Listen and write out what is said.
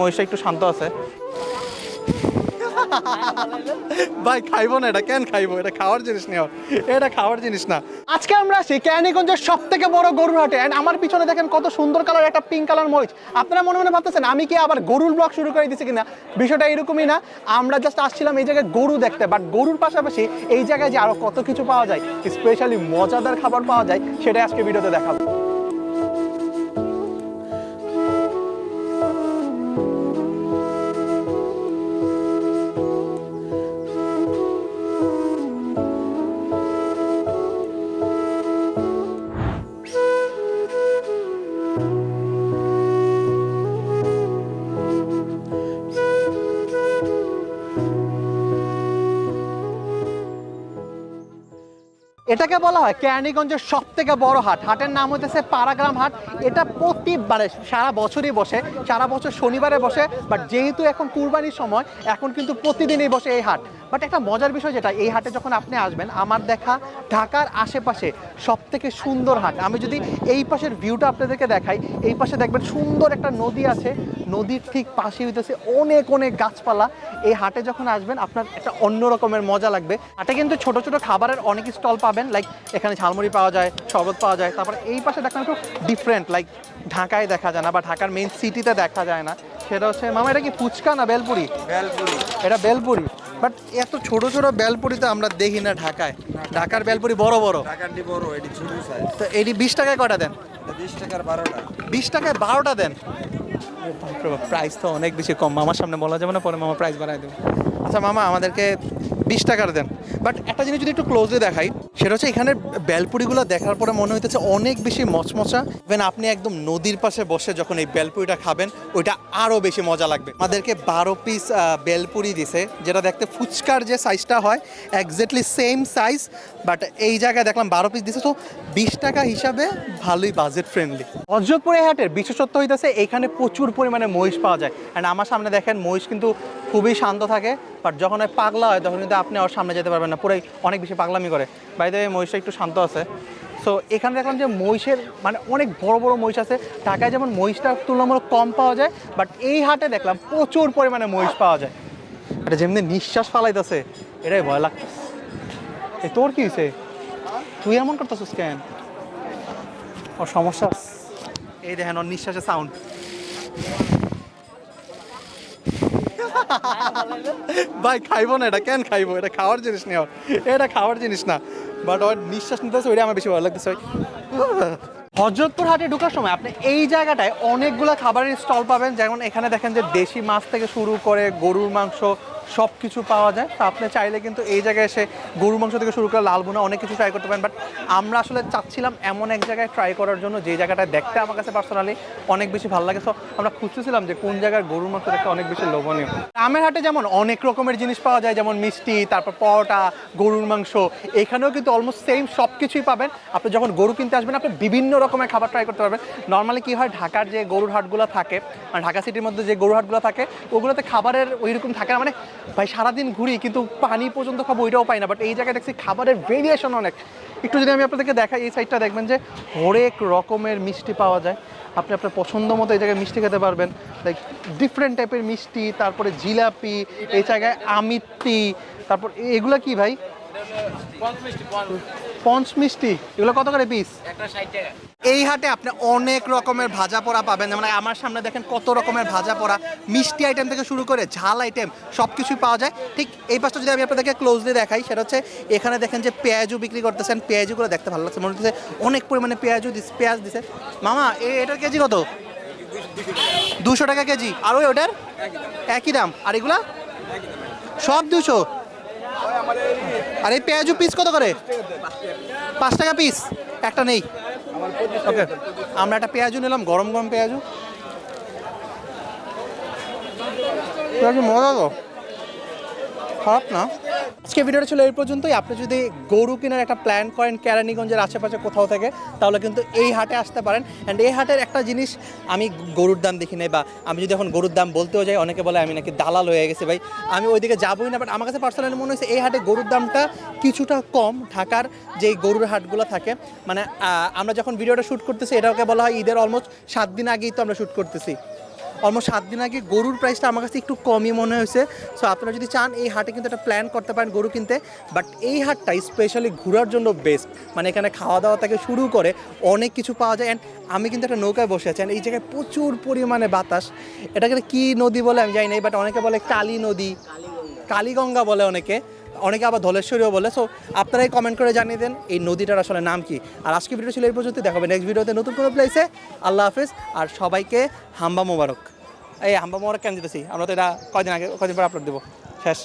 মহিষটা একটু শান্ত আছে। ভাই খাইবো না এটা কেন খাইবো? এটা খাওয়ার জিনিস নেই এটা খাওয়ার জিনিস না। আজকে আমরা আছি ক্যানিগঞ্জের সব থেকে বড় গরুর হাটে। And আমার পিছনে দেখেন কত সুন্দর কালার একটা পিঙ্ক কালার মরিচ আপনারা মনে মনে ভাবতেছেন আমি কি আবার গরুর ব্লগ শুরু করে দিচ্ছি কিনা? বিষয়টা এরকমই না। আমরা জাস্ট আসছিলাম এই জায়গায় গরু দেখতে। বাট গরুর পাশাপাশি এই জায়গায় যে আরও কত কিছু পাওয়া যায় স্পেশালি মজাদার খাবার পাওয়া যায় সেটাই আজকে ভিডিওতে দেখাবো। Thank you. এটাকে বলা হয় কেরানীগঞ্জের সব থেকে বড় হাট। হাটের নাম হইতেছে পাড়াগ্রাম হাট। এটা প্রতিবারে সারা বছরই বসে, সারা বছর শনিবারে বসে বাট যেহেতু এখন কুরবানির সময়, এখন কিন্তু প্রতিদিনই বসে এই হাট। বাট একটা মজার বিষয় যেটা, এই হাটে যখন আপনি আসবেন, আমার দেখা ঢাকার আশেপাশে সব থেকে সুন্দর হাট। আমি যদি এই পাশের ভিউটা আপনাদেরকে দেখাই, এই পাশে দেখবেন সুন্দর একটা নদী আছে নদীর ঠিক পাশে হইতেছে অনেক অনেক গাছপালা। এই হাটে যখন আসবেন আপনার একটা অন্য রকমের মজা লাগবে। হাটে কিন্তু ছোট ছোট খাবারের অনেক স্টল পাবেন লাইক এখানে ঝালমুড়ি পাওয়া যায় শরবত পাওয়া যায়। তারপর এই পাশে দেখেন একটু ডিফারেন্ট লাইক ঢাকায় দেখা যায় না বা ঢাকার মেইন সিটিতে দেখা যায় না। সেটা হচ্ছে মামা এটা কি ফুচকা না বেলপুরি? বেলপুরি। এটা বেলপুরি। বাট এত ছোট ছোট বেলপুরি তো আমরা দেখি না ঢাকায়। ঢাকার বেলপুরি বড় বড়। টাকাটি বড় এটি ছোট সাইজ তো এটি বিশ টাকায় কটা দেন? বিশ টাকার বারোটা। বিশ টাকায় বারোটা দেন? প্রাইস তো অনেক বেশি কম। মামার সামনে বলা যাবে না, পরে মামা প্রাইস বাড়াই দেবে। আচ্ছা মামা, আমাদেরকে বিশ টাকার দেন। বাট একটা জিনিস যদি একটু ক্লোজলি দেখাই সেটা হচ্ছে এখানে বেলপুরিগুলো দেখার পরে মনে হইতেছে অনেক বেশি মচমচা। ইভেন আপনি একদম নদীর পাশে বসে যখন এই বেলপুরিটা খাবেন, ওইটা আরও বেশি মজা লাগবে। আমাদেরকে বারো পিস বেলপুরি দিছে, যেটা দেখতে ফুচকার যে সাইজটা হয় একজ্যাক্টলি সেম সাইজ বাট এই জায়গায় দেখলাম বারো পিস দিছে, তো বিশ টাকা হিসাবে ভালোই বাজেট ফ্রেন্ডলি হজরতপুরে হাটের বিশেষত্ব হইতেছে, এখানে প্রচুর পরিমাণে মহিষ পাওয়া যায়। অ্যান্ড আমার সামনে দেখেন, মহিষ কিন্তু খুবই শান্ত থাকে বাট যখন পাগলা হয়, তখন কিন্তু আপনি ওর সামনে যেতে পারবেন না। পুরাই অনেক বেশি পাগলামি করে। বাইরে মহিষটা একটু শান্ত আছে। সো এখানে দেখলাম যে মহিষের মানে অনেক বড় বড় মহিষ আছে। ঢাকায় যেমন মহিষটা তুলনামূলক কম পাওয়া যায় বাট এই হাটে দেখলাম প্রচুর পরিমাণে মহিষ পাওয়া যায়। এটা যেমনি নিঃশ্বাস ফালাইতেছে, এটাই ভয় লাগতেছে। এ, তোর কি হয়েছে তুই এমন করতেছিস কেন? ওর সমস্যা এই দেখেন, ওর নিঃশ্বাসের সাউন্ড ভাই, খাইবো না, এটা কেন খাইবো? এটা খাওয়ার জিনিস নেই এটা খাওয়ার জিনিস না। বাট ওর নিঃশ্বাস নিতে ওইটা আমার বেশি ভালো লাগতেছে হজরতপুর হাটে ঢোকার সময় আপনি এই জায়গাটায় অনেকগুলো খাবারের স্টল পাবেন। যেমন এখানে দেখেন যে দেশি মাছ থেকে শুরু করে গরুর মাংস সব কিছু পাওয়া যায়। তো আপনি চাইলে কিন্তু এই জায়গায় এসে গরুর মাংস থেকে শুরু করে লাল বোনা অনেক কিছু ট্রাই করতে পারেন। বাট আমরা আসলে চাচ্ছিলাম এমন এক জায়গায় ট্রাই করার জন্য যে জায়গাটা দেখতে আমার কাছে পার্সোনালি অনেক বেশি ভালো লাগে। সো আমরা খুঁজতেছিলাম যে কোন জায়গার গরুর মাংস দেখতে অনেক বেশি লোভনীয়। আমের হাটে যেমন অনেক রকমের জিনিস পাওয়া যায়, যেমন মিষ্টি, তারপর পরোটা, গরুর মাংস। এখানেও কিন্তু অলমোস্ট সেম সব কিছুই পাবেন। আপনি যখন গরু কিনতে আসবেন, আপনি বিভিন্ন রকমের খাবার ট্রাই করতে পারবেন। নর্মালি কী হয়, ঢাকার যে গরুর হাটগুলো থাকে মানে ঢাকা সিটির মধ্যে যে গরুর হাটগুলো থাকে, ওগুলোতে খাবারের ওই রকম থাকে না। মানে ভাই, সারাদিন ঘুরি, কিন্তু পানি পর্যন্ত খাব, ওইটাও পাই না বাট এই জায়গায় দেখছি খাবারের ভেরিয়েশন অনেক। একটু যদি আমি আপনাদেরকে দেখাই, এই সাইডটা দেখবেন যে হরেক রকমের মিষ্টি পাওয়া যায়। আপনি আপনার পছন্দ মতো এই জায়গায় মিষ্টি খেতে পারবেন। লাইক ডিফারেন্ট টাইপের মিষ্টি, তারপরে জিলাপি, এই জায়গায় আমিত্তি, তারপর এগুলা কি ভাই? পঞ্চ মিষ্টি। এগুলো কত করে পিস এই হাটে আপনি অনেক রকমের ভাজা পোড়া পাবেন। যেমন আমার সামনে দেখেন কত রকমের ভাজা পোড়া। মিষ্টি আইটেম থেকে শুরু করে ঝাল আইটেম সব কিছুই পাওয়া যায়। ঠিক এই পাশটা যদি আমি আপনাদেরকে ক্লোজলি দেখাই, সেটা হচ্ছে এখানে দেখেন যে পেঁয়াজু বিক্রি করতেছেন। পেঁয়াজুগুলো দেখতে ভালো লাগছে। মনে হচ্ছে অনেক পরিমাণে পেঁয়াজু দিস- পেঁয়াজ দিছে। মামা এটার কেজি কত? দুশো টাকা কেজি। আর ওই ওটার? একই দাম। আর এগুলা? সব দুশো? আর এই পেঁয়াজু পিস কত করে? পাঁচ টাকা পিস একটা নেই। ওকে আমরা একটা পেঁয়াজু নিলাম, গরম গরম পেঁয়াজু। পেঁয়াজু মজা তো। খারাপ না। আজকে ভিডিওটা ছিল এই পর্যন্তই। আপনি যদি গরু কেনার একটা প্ল্যান করেন কেরানীগঞ্জের আশেপাশে কোথাও থেকে, তাহলে কিন্তু এই হাটে আসতে পারেন। অ্যান্ড এই হাটের একটা জিনিস আমি গরুর দাম দেখি নাই, বা আমি যদি এখন গরুর দাম বলতেও যাই, অনেকে বলে আমি নাকি দালাল হয়ে গেছি ভাই। আমি ওইদিকে যাবোই না বাট আমার কাছে পার্সোনালি মনে হয়েছে, এই হাটে গরুর দামটা কিছুটা কম ঢাকার যে গরুর হাটগুলো থাকে। মানে আমরা যখন ভিডিওটা শ্যুট করতেছি, এটাকে বলা হয় ঈদের অলমোস্ট সাত দিন আগেই তো আমরা শ্যুট করতেছি। অলমোস্ট সাত দিন আগে গরুর প্রাইসটা আমার কাছে একটু কমই মনে হয়েছে। সো আপনারা যদি চান এই হাটে কিন্তু একটা প্ল্যান করতে পারেন গরু কিনতে। বাট এই হাটটা স্পেশালি ঘোরার জন্য বেস্ট মানে এখানে খাওয়া দাওয়া থেকে শুরু করে অনেক কিছু পাওয়া যায়। অ্যান্ড আমি কিন্তু একটা নৌকায় বসে আছি। এই জায়গায় প্রচুর পরিমাণে বাতাস। এটাকে কি নদী বলে আমি জানি না বাট অনেকে বলে কালী নদী। কালীগঙ্গা বলে অনেকে। অনেকে আবার ধলেশ্বরীও বলে সো আপনারাই কমেন্ট করে জানিয়ে দেন এই নদীটার আসলে নাম কি। আর আজকে ভিডিও ছিল এই পর্যন্ত দেখাবে নেক্সট ভিডিওতে নতুন কোনো প্লেসে আল্লাহ হাফেজ, আর সবাইকে হাম্বা মোবারক। এই হাম্বা মোবারক কেন দিতেছি? আমরা তো এটা কয়দিন আগে কয়দিন পর আপলোড দেবো? শেষ।